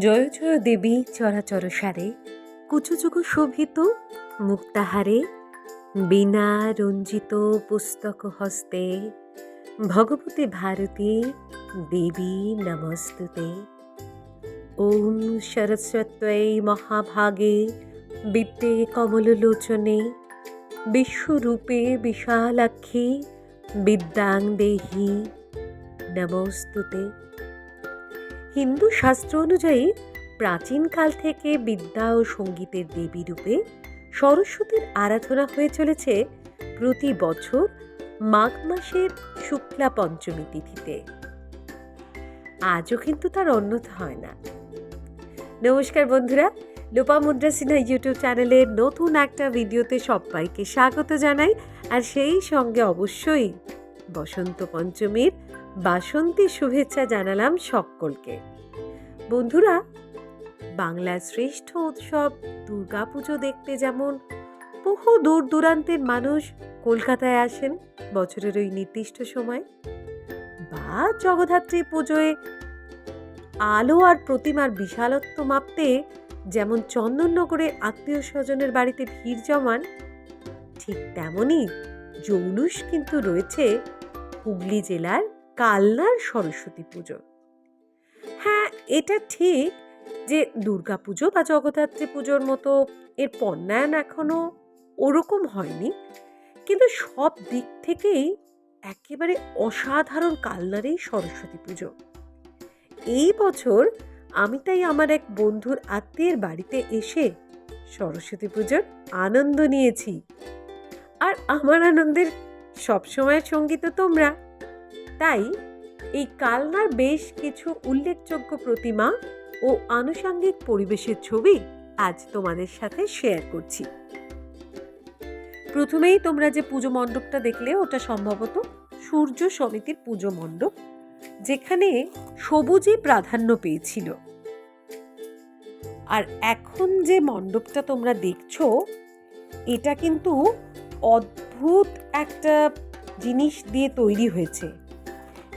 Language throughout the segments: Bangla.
জয় জয় দেবী চরাচর সারে, কুচুচুকু শোভিত মুক্তাহারে, বিনা রঞ্জিত পুস্তক হস্তে, ভগবতী ভারতী দেবী নমস্তুতে। ওম সরস্বত্যৈ মহাভাগে বিদ্যে কমললোচনে, বিশ্বরূপে বিশালাক্ষী বিদ্যাং দেহি, নমস্তুতে। হিন্দু শাস্ত্র অনুযায়ী প্রাচীনকাল থেকে বিদ্যা ও সঙ্গীতের দেবী রূপে সরস্বতীর আরাধনা হয়ে চলেছে প্রতি বছর মাঘ মাসের শুক্লা পঞ্চমী তিথিতে। আজও কিন্তু তার অন্যথা হয় না। নমস্কার বন্ধুরা লোপামুদ্রা সিনহা ইউটিউব চ্যানেলের নতুন একটা ভিডিওতে সবাইকে স্বাগত জানাই, আর সেই সঙ্গে অবশ্যই বসন্ত পঞ্চমীর বাসন্তী শুভেচ্ছা জানালাম সকলকে। বন্ধুরা, বাংলার শ্রেষ্ঠ উৎসব দুর্গাপুজো দেখতে যেমন, বহু দূর দূরান্তের মানুষ কলকাতায় আসেন বছরের ওই নির্দিষ্ট সময়। বা জগদ্ধাত্রী পুজোয় আলো আর প্রতিমার বিশালত্ব মাপতে যেমন চন্দননগরে আত্মীয় স্বজনের বাড়িতে ভিড় জমান, ঠিক তেমনই জৌলুস কিন্তু রয়েছে হুগলি জেলার কালনার সরস্বতী পুজো। হ্যাঁ এটা ঠিক যে দুর্গাপুজো বা জগদ্ধাত্রী পুজোর মতো এর পণ্যায়ন এখনও ওরকম হয়নি। কিন্তু সব দিক থেকেই একেবারে অসাধারণ কালনারেই সরস্বতী পুজো। এই বছর আমি তাই আমার এক বন্ধুর আত্মীয়ের বাড়িতে এসে সরস্বতী পুজোর আনন্দ নিয়েছি। আর আমার আনন্দের সবসময়ের সঙ্গী তো তোমরা। তাই এই কালনার বেশ কিছু উল্লেখযোগ্য প্রতিমা ও আনুষাঙ্গিক পরিবেশের ছবি আজ তোমাদের সাথে শেয়ার করছি। প্রথমেই তোমরা যে পুজো মণ্ডপটা দেখলে, ওটা সম্ভবত সূর্য সমিতির পুজো মণ্ডপ, যেখানে সবুজই প্রাধান্য পেয়েছিল। আর এখন যে মণ্ডপটা তোমরা দেখছ, এটা কিন্তু অদ্ভুত একটা জিনিস দিয়ে তৈরি হয়েছে।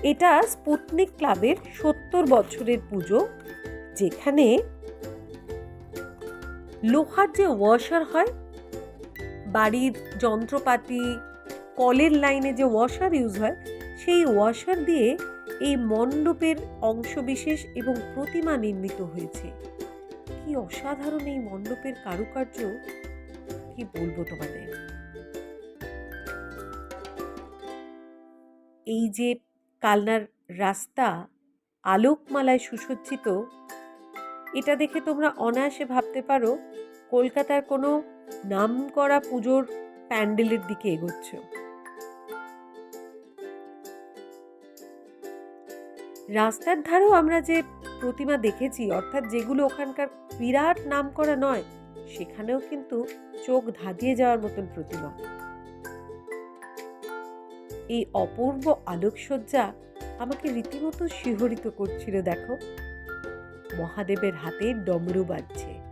এটা স্পুটনিক ক্লাবের সত্তর বছরের পুজো, যেখানে লোহার যে ওয়াশার হয়, বাড়ির যন্ত্রপাতি, কলের লাইনে যে ওয়াশার ইউজ হয়, সেই ওয়াশার দিয়ে এই মণ্ডপের অংশবিশেষ এবং প্রতিমা নির্মিত হয়েছে। কি অসাধারণ এই মণ্ডপের কারুকার্য, কি বলব তোমাদের? এই যে কালনার রাস্তা আলোকমালায় সুসজ্জিত, এটা দেখে তোমরা অনায়াসে ভাবতে পারো কলকাতার কোনো নাম করা পুজোর প্যান্ডেলের দিকে এগোচ্ছ। রাস্তার ধারেও আমরা যে প্রতিমা দেখেছি, অর্থাৎ যেগুলো ওখানকার বিরাট নাম করা নয়, সেখানেও কিন্তু চোখ ধাঁধিয়ে যাওয়ার মতন প্রতিমা। এই অপূর্ব আলোকসজ্জা আমাকে রীতিমতো শিহরিত করছিল, দেখো। মহাদেবের হাতে ডমরু বাজছে।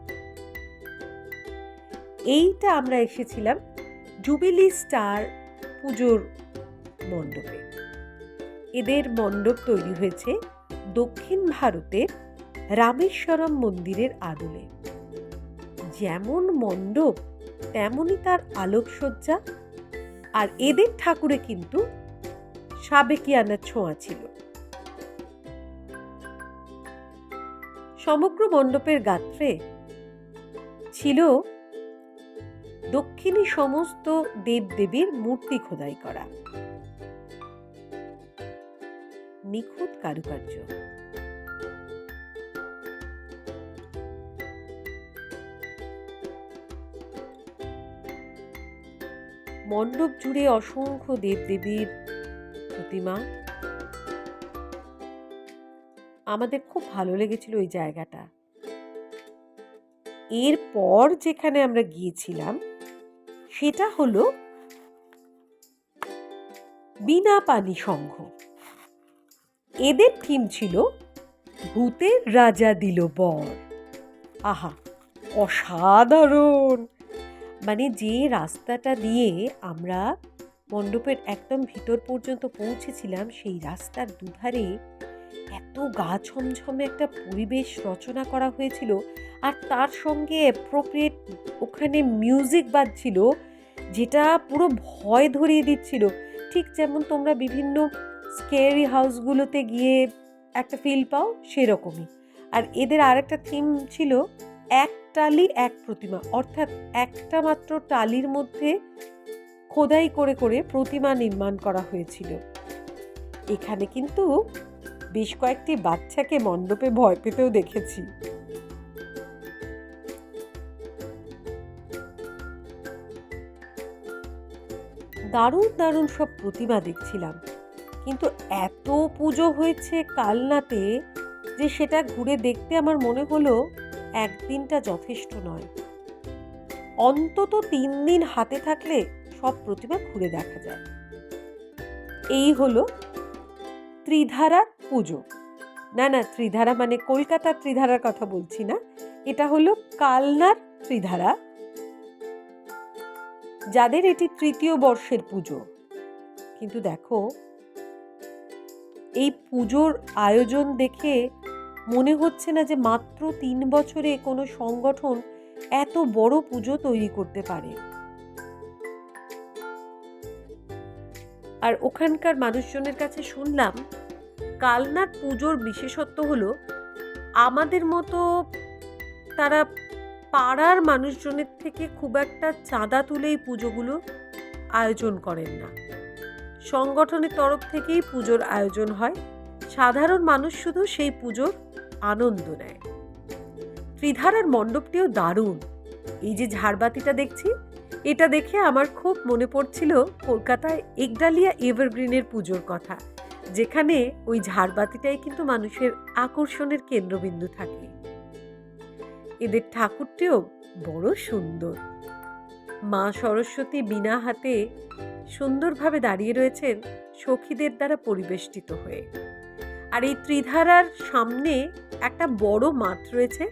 এইটা আমরা এসেছিলাম জুবিলি স্টার পুজোর মণ্ডপে। এদের মণ্ডপ তৈরি হয়েছে দক্ষিণ ভারতের রামেশ্বরম মন্দিরের আদলে। যেমন মণ্ডপ, তেমনই তার আলোকসজ্জা আর এদের ঠাকুরে কিন্তু সাবেকিয়ানার ছোঁয়া ছিল। সমগ্র মণ্ডপের গাত্রে ছিল দক্ষিণী সমস্ত দেবদেবীর মূর্তি খোদাই করা। নিখুঁত কারুকার্য। মণ্ডপ জুড়ে অসংখ্য দেবদেবীর প্রতিমা। আমাদের খুব ভালো লেগেছিল ওই জায়গাটা। এরপর যেখানে আমরা গিয়েছিলাম, সেটা হলো বিনা পানি সংঘ। এদের থিম ছিল ভূতের রাজা দিল বর। আহা, অসাধারণ! মানে যে রাস্তাটা দিয়ে আমরা মণ্ডপের একদম ভিতর পর্যন্ত পৌঁছেছিলাম, সেই রাস্তার দুধারে এত গা ছমছমে একটা পরিবেশ রচনা করা হয়েছিল। আর তার সঙ্গে অ্যাপ্রোপ্রিয়েট ওখানে মিউজিক বাজছিল, যেটা পুরো ভয় ধরিয়ে দিচ্ছিল। ঠিক যেমন তোমরা বিভিন্ন স্কেয়ারি হাউসগুলোতে গিয়ে একটা ফিল পাও, সেরকমই। আর এদের আরেকটা থিম ছিল, এক টালি এক প্রতিমা, অর্থাৎ একটা মাত্র টালির মধ্যে খোদাই করে করে প্রতিমা নির্মাণ করা হয়েছিল। এখানে কিন্তু বেশ কয়েকটি বাচ্চাকে মণ্ডপে ভয় পেতেও দেখেছি। দারুণ দারুণ সব প্রতিমা দেখছিলাম। কিন্তু এত পুজো হয়েছে কালনাতে যে সেটা ঘুরে দেখতে আমার মনে হলো একদিনটা যথেষ্ট নয়। অন্তত তিন দিন হাতে থাকলে সব প্রতিমা ঘুরে দেখা যায়। এই হলো ত্রিধারা পুজো। না না, ত্রিধারা মানে কলকাতার ত্রিধারার কথা বলছি না। এটা হলো কালনার ত্রিধারা, যাদের এটি তৃতীয় বর্ষের পুজো। কিন্তু দেখো, এই পুজোর আয়োজন দেখে মনে হচ্ছে না যে মাত্র তিন বছরে কোনো সংগঠন এত বড় পুজো তৈরি করতে পারে। আর ওখানকার মানুষজনের কাছে শুনলাম কালনার পুজোর বিশেষত্ব হলো, আমাদের মতো তারা পাড়ার মানুষজনের থেকে খুব একটা চাঁদা তুলে এই পুজোগুলো আয়োজন করেন না। সংগঠনের তরফ থেকেই পুজোর আয়োজন হয়। সাধারণ মানুষ শুধু সেই পুজোর আনন্দ নেয়। ত্রিধারার মণ্ডপটিও দারুণ। এই যে ঝাড়বাতিটা দেখছি, এটা দেখে আমার খুব মনে পড়ছিল কলকাতায় একডালিয়া এভারগ্রিনের পুজোর কথা, যেখানে ওই ঝাড়বাতিটাই কিন্তু মানুষের আকর্ষণের কেন্দ্রবিন্দু থাকে। এদের ঠাকুরটিও বড় সুন্দর। মা সরস্বতী বিনা হাতে সুন্দরভাবে দাঁড়িয়ে রয়েছেন সখীদের দ্বারা পরিবেষ্টিত হয়ে। আর এই ত্রিধারার সামনে একটা বড় মাঠ রয়েছে,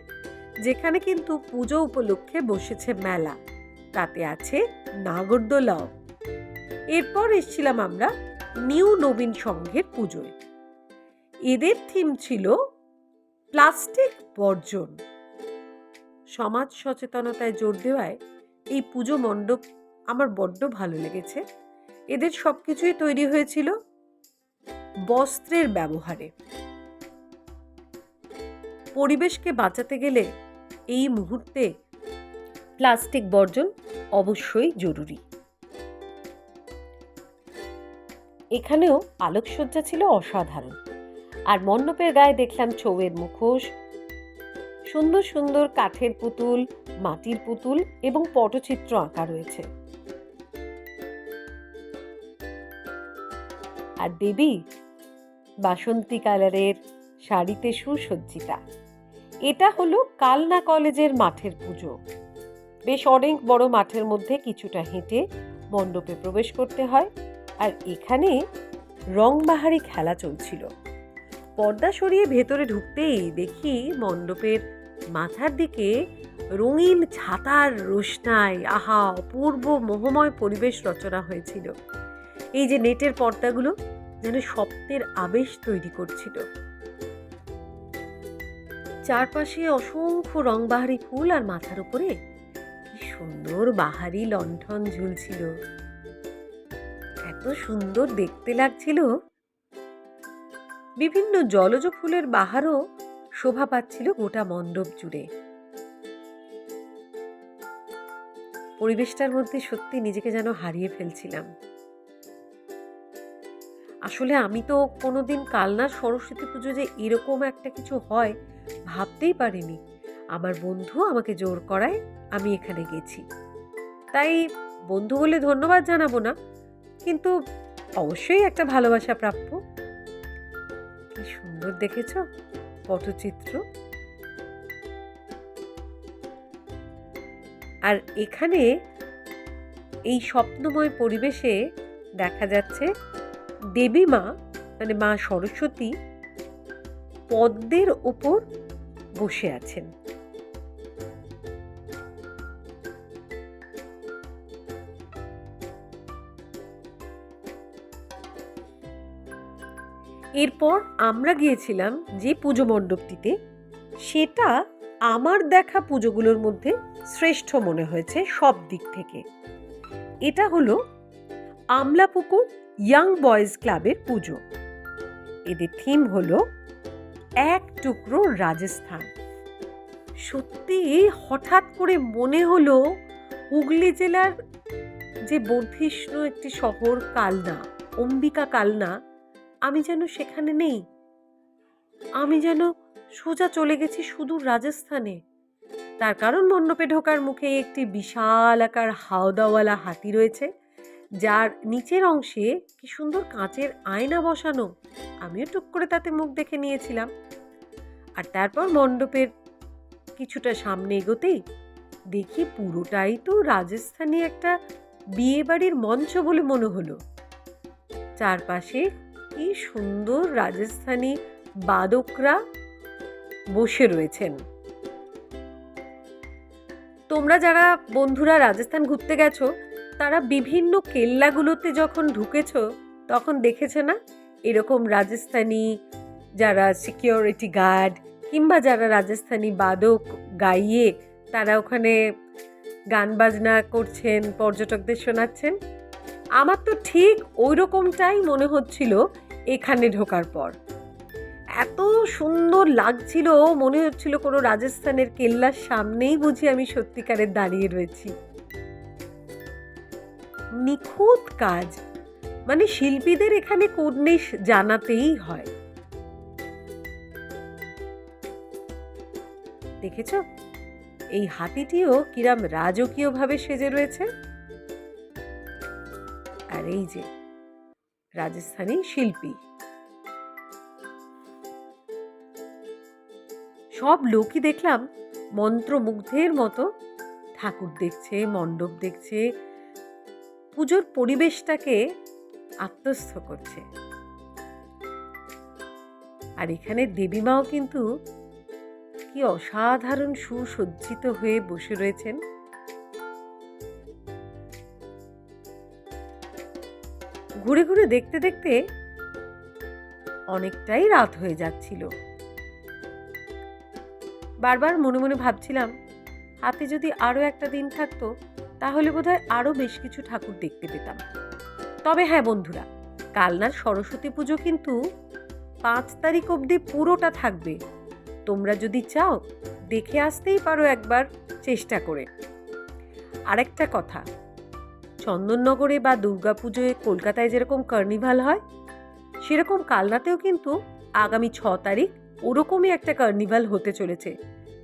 যেখানে কিন্তু পুজো উপলক্ষে বসেছে মেলা। তাতে আছে নাগরদোলাও। এরপর এসছিলাম আমরা নিউ নবীন সংঘের পুজোয়। এদের থিম ছিল প্লাস্টিক বর্জন। সমাজ সচেতনতায় জোর দেওয়ায় এই পুজো মণ্ডপ আমার বড্ড ভালো লেগেছে। এদের সব কিছুই তৈরি হয়েছিল বস্ত্রের ব্যবহারে। পরিবেশকে বাঁচাতে গেলে এই মুহূর্তে প্লাস্টিক বর্জন অবশ্যই জরুরি। এখানেও আলোকসজ্জা ছিল অসাধারণ। আর মণ্ডপের গায়ে দেখলাম ছৌয়ের মুখোশ, সুন্দর সুন্দর কাঠের পুতুল, মাটির পুতুল এবং পটচিত্র আঁকা রয়েছে। আর দেবী বাসন্তী কালারের শাড়িতে সুসজ্জিতা। এটা হলো কালনা কলেজের মাঠের পুজো। বেশ অনেক বড় মাঠের মধ্যে কিছুটা হেঁটে মণ্ডপে প্রবেশ করতে হয় আর এখানে রংবাহারি খেলা চলছিল। পর্দা সরিয়ে ভেতরে ঢুকতেই দেখি মণ্ডপের মাথার দিকে রঙিন ছাতার রোশনায় আহা, অপূর্ব মোহময় পরিবেশ রচনা হয়েছিল। এই যে নেটের পর্দাগুলো যেন স্বপ্নের আবেশ তৈরি করছিল। চারপাশে অসংখ্য রংবাহারি ফুল আর মাথার উপরে কি সুন্দর বাহারি লণ্ঠন ঝুলছিল। এত সুন্দর দেখতে লাগছিল। বিভিন্ন জলজ ফুলের বাহারও শোভা পাচ্ছিল গোটা মণ্ডপ জুড়ে। পরিবেশটার মধ্যে সত্যি নিজেকে যেন হারিয়ে ফেলছিলাম। আসলে আমি তো কোনোদিন কালনার সরস্বতী পুজো যে এরকম একটা কিছু হয় ভাবতেই পারিনি। আমার বন্ধু আমাকে জোর করায় আমি এখানে গেছি। তাই বন্ধু বলে ধন্যবাদ জানাব না, কিন্তু অবশ্যই একটা ভালোবাসা প্রাপ্য। কি সুন্দর দেখেছ পটচিত্র আর এখানে এই স্বপ্নময় পরিবেশে দেখা যাচ্ছে দেবী মা মানে মা সরস্বতী পদ্মের ওপর বসে আছেন। এরপর আমরা গিয়েছিলাম যে পুজো মণ্ডপটিতে, সেটা আমার দেখা পুজোগুলোর মধ্যে শ্রেষ্ঠ মনে হয়েছে সব দিক থেকে। এটা হলো আমলাপুকুর ইয়াং বয়েজ ক্লাবের পুজো। এদের থিম হলো এক টুকরো রাজস্থান। সত্যি হঠাৎ করে মনে হলো হুগলি জেলার যে বর্ধিষ্ণু একটি শহর কালনা, অম্বিকা কালনা, আমি যেন সেখানে নেই। আমি যেন সোজা চলে গেছি সুদূর রাজস্থানে। তার কারণ মণ্ডপে ঢোকার মুখে একটি বিশাল আকার হাওদাওয়ালা হাতি রয়েছে। যার নিচের অংশে কি সুন্দর কাঁচের আয়না বসানো, আমিও টুক করে তাতে মুখ দেখে নিয়েছিলাম। আর তারপর মণ্ডপের কিছুটা সামনে এগোতেই দেখি পুরোটাই তো রাজস্থানী একটা বিয়ে বাড়ির মঞ্চ বলে মনে হলো। চারপাশে কি সুন্দর রাজস্থানী বাদকরা বসে রয়েছেন। তোমরা যারা বন্ধুরা রাজস্থান ঘুরতে গেছো তারা বিভিন্ন কেল্লাগুলোতে যখন ঢুকেছ, তখন দেখেছে না? এরকম রাজস্থানী যারা সিকিউরিটি গার্ড কিংবা যারা রাজস্থানী বাদক গাইয়ে তারা ওখানে গান বাজনা করছেন, পর্যটকদের শোনাচ্ছেন। আমার তো ঠিক ওই রকমটাই মনে হচ্ছিল এখানে ঢোকার পর। এত সুন্দর লাগছিল, মনে হচ্ছিল কোনো রাজস্থানের কেল্লার সামনেই বুঝি আমি সত্যিকারের দাঁড়িয়ে রয়েছি। নিখুঁত কাজ। মানে শিল্পীদের এখানে কর্নিশ জানাতেই হয়। দেখেছ? এই হাতিটিও কিরাম রাজকীয়ভাবে সেজে রয়েছে। আর এই যে, রাজস্থানী শিল্পী। সব লোকই দেখলাম মন্ত্রমুগ্ধের মতো। ঠাকুর দেখছে, মণ্ডপ দেখছে পুজোর পরিবেশটাকে আত্মস্থ করছে। আর এখানে দেবীমাও কিন্তু কি অসাধারণ সুসজ্জিত হয়ে বসে রয়েছেন। ঘুরে ঘুরে দেখতে দেখতে অনেকটাই রাত হয়ে যাচ্ছিল। বারবার মনে মনে ভাবছিলাম, হাতে যদি আরও একটা দিন থাকতো তাহলে বোধহয় আরও বেশ কিছু ঠাকুর দেখতে পেতাম। তবে হ্যাঁ বন্ধুরা, কালনার সরস্বতী পুজো কিন্তু পাঁচ তারিখ অবধি পুরোটা থাকবে। তোমরা যদি চাও, দেখে আসতেই পারো একবার চেষ্টা করে। আরেকটা কথা, চন্দননগরে বা দুর্গাপুজোয় কলকাতায় যেরকম কার্নিভাল হয়, সেরকম কালনাতেও কিন্তু আগামী ছ তারিখ ওরকমই একটা কার্নিভাল হতে চলেছে,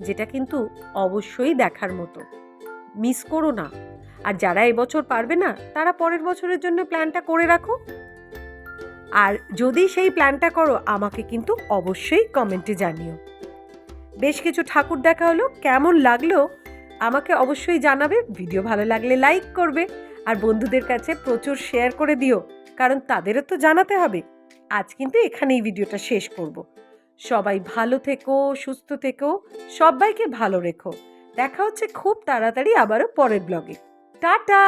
যেটা কিন্তু অবশ্যই দেখার মতো। মিস করো না। আর যারা এবছর পারবে না, তারা পরের বছরের জন্য প্ল্যানটা করে রাখো। আর যদি সেই প্ল্যানটা করো, আমাকে কিন্তু অবশ্যই কমেন্টে জানিও। বেশ কিছু ঠাকুর দেখা হলো, কেমন লাগল? আমাকে অবশ্যই জানাবে। ভিডিও ভালো লাগলে লাইক করবে। আর বন্ধুদের কাছে প্রচুর শেয়ার করে দিও, কারণ তাদেরও তো জানাতে হবে। আজ কিন্তু এখানেই ভিডিওটা শেষ করব। সবাই ভালো থেকো, সুস্থ থেকো, সবাইকে ভালো রেখো। দেখা হচ্ছে খুব তাড়াতাড়ি আবারও পরের ব্লগে। টাটা!